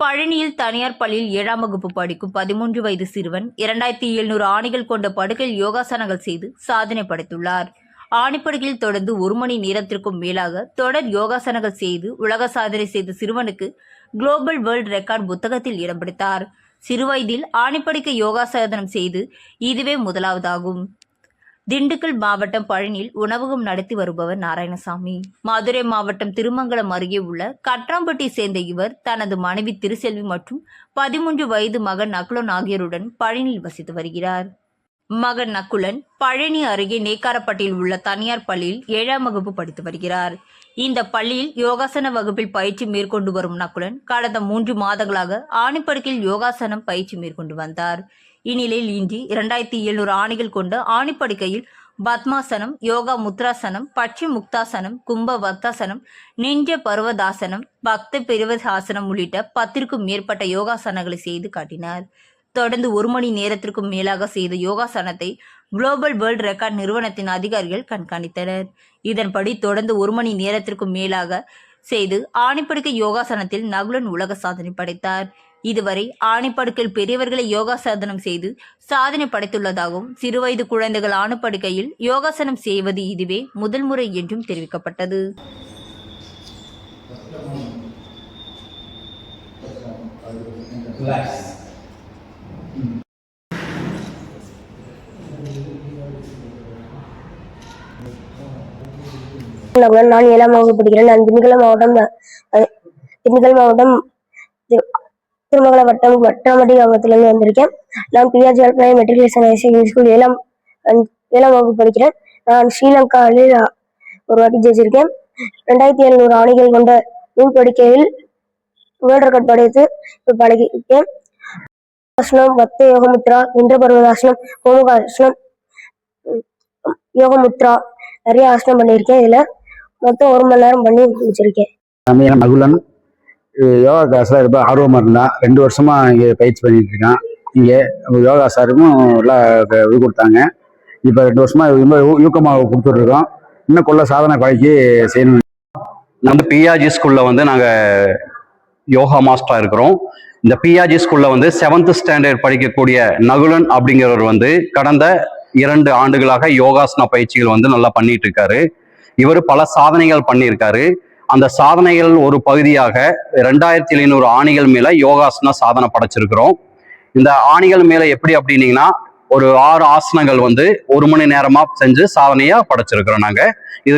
பழனியில் தனியார் பள்ளியில் ஏழாம் வகுப்பு படிக்கும் பதிமூன்று வயது சிறுவன் இரண்டாயிரத்தி எழுநூறு ஆணிகள் கொண்ட படுக்கையில் யோகாசனங்கள் செய்து சாதனை படைத்துள்ளார். ஆணிப்படுகையில் தொடர்ந்து ஒரு மணி நேரத்திற்கும் மேலாக தொடர் யோகாசனங்கள் செய்து உலக சாதனை செய்த சிறுவனுக்கு குளோபல் வேர்ல்ட் ரெக்கார்ட் புத்தகத்தில் இடம் பிடித்தார். சிறுவயதில் ஆணிப்படுக்கை யோகாசனம் செய்து இதுவே முதலாவதாகும். திண்டுக்கல் மாவட்டம் பழனியில் உணவகம் நடத்தி வருபவர் நாராயணசாமி. மதுரை மாவட்டம் திருமங்கலம் அருகே உள்ள கட்ராம்பட்டி சேர்ந்த இவர் தனது மனைவி திருசெல்வி மற்றும் பதிமூன்று வயது மகன் நகுலன் ஆகியோருடன் பழனியில் வசித்து வருகிறார். மகன் நக்குலன் பழனி அருகே நேக்காரப்பட்டியில் உள்ள தனியார் பள்ளியில் ஏழாம் வகுப்பு படித்து வருகிறார். இந்த பள்ளியில் யோகாசன வகுப்பில் பயிற்சி மேற்கொண்டு வரும் நக்குலன் கடந்த மூன்று மாதங்களாக ஆணிப்படுக்கையில் யோகாசனம் பயிற்சி மேற்கொண்டு வந்தார். இந்நிலையில் இன்றி இரண்டாயிரத்தி எழுநூறு ஆணிகள் கொண்ட ஆணிப்படுக்கையில் பத்மாசனம் யோகா முத்ராசனம் பட்சி முக்தாசனம் கும்ப பக்தாசனம் நிஞ்ச பர்வதாசனம் பக்த பெருவதாசனம் உள்ளிட்ட பத்திற்கும் மேற்பட்ட யோகாசனங்களை செய்து காட்டினார். தொடர்ந்து ஒரு மணி நேரத்திற்கும் மேலாக செய்த யோகாசனத்தை குளோபல் வேர்ல்ட் ரெக்கார்ட் நிறுவனத்தின் அதிகாரிகள் கண்காணித்தனர். இதன்படி தொடர்ந்து ஒரு மணி நேரத்திற்கும் மேலாக செய்து ஆணிப்படுக்கை யோகாசனத்தில் நகுலன் உலக சாதனை படைத்தார் இதுவரை ஆணிப்படுக்கையில் பெரியவர்களை யோகாசாதனம் செய்து சாதனை படைத்துள்ளதாகவும் சிறுவயது குழந்தைகள் ஆணுப்படுக்கையில் யோகாசனம் செய்வது இதுவே முதல் முறை என்றும் தெரிவிக்கப்பட்டது Relax. நகுலன் நான் ஏழாம் வகுப்பு படிக்கிறேன். நான் திண்டுக்கல் மாவட்டம் அஹ், திண்டுக்கல் மாவட்டம் தி- வட்டம் வட்டாமட்டி கிராமத்திலிருந்து வந்திருக்கேன். நான் பிஆர்ஜி அல்பாய் மெட்ரிகுலேஷன் ஹையர் ஸ்கூல் ஏழாம் ஏழாம் வகுப்பு படிக்கிறேன். நான் ஸ்ரீலங்காவில் ஒரு வாட்டி ஜெயிச்சிருக்கேன். ரெண்டாயிரத்தி எழுநூறு ஆணைகள் கொண்ட நூல் படிக்கையில் வேர்ல்ட் ரெக்கார்ட் படைத்து இப்போ பழகியிருக்கேன். ஆசனம் பத்த யோகமுத்ரா நின்ற பருவதாசனம் கோமுகாசனம் யோகமுத்ரா நிறைய ஆசனம் பண்ணியிருக்கேன் இதில். மொத்தம் ஒரு மணி நேரம் பண்ணி முடிச்சிருக்கேன். நம்ம மகுலன் யோகா கிளாஸில் ரொம்ப ஆர்வமாக இருந்தான் ரெண்டு வருஷமா இங்கே பயிற்சி பண்ணிட்டு இருக்கான். இங்கே யோகா சாருக்கும் எல்லாம் இது கொடுத்தாங்க. இப்போ ரெண்டு வருஷமா ரொம்ப ஊக்கமாக கொடுத்துட்ருக்கோம். இன்னும் கொள்ள சாதனை பழக்கி செய்யணும். நம்ம பிஆர்ஜி ஸ்கூல்ல வந்து நாங்க யோகா மாஸ்டரா இருக்கிறோம். இந்த பிஆர்ஜி ஸ்கூல்ல வந்து செவன்த் ஸ்டாண்டர்ட் படிக்கக்கூடிய நகுலன் அப்படிங்கிறவர் வந்து கடந்த இரண்டு ஆண்டுகளாக யோகாசன பயிற்சிகள் வந்து நல்லா பண்ணிட்டு இருக்காரு. இவர் பல சாதனைகள் பண்ணியிருக்காரு. அந்த சாதனைகள் ஒரு பகுதியாக ரெண்டாயிரத்தி எழுநூறு ஆணிகள் மேல யோகாசன சாதனை படைச்சிருக்கிறோம். இந்த ஆணிகள் மேல எப்படி அப்படின்னீங்கன்னா ஒரு ஆறு ஆசனங்கள் வந்து ஒரு மணி நேரமா செஞ்சு சாதனையா படைச்சிருக்கிறோம் நாங்க. இது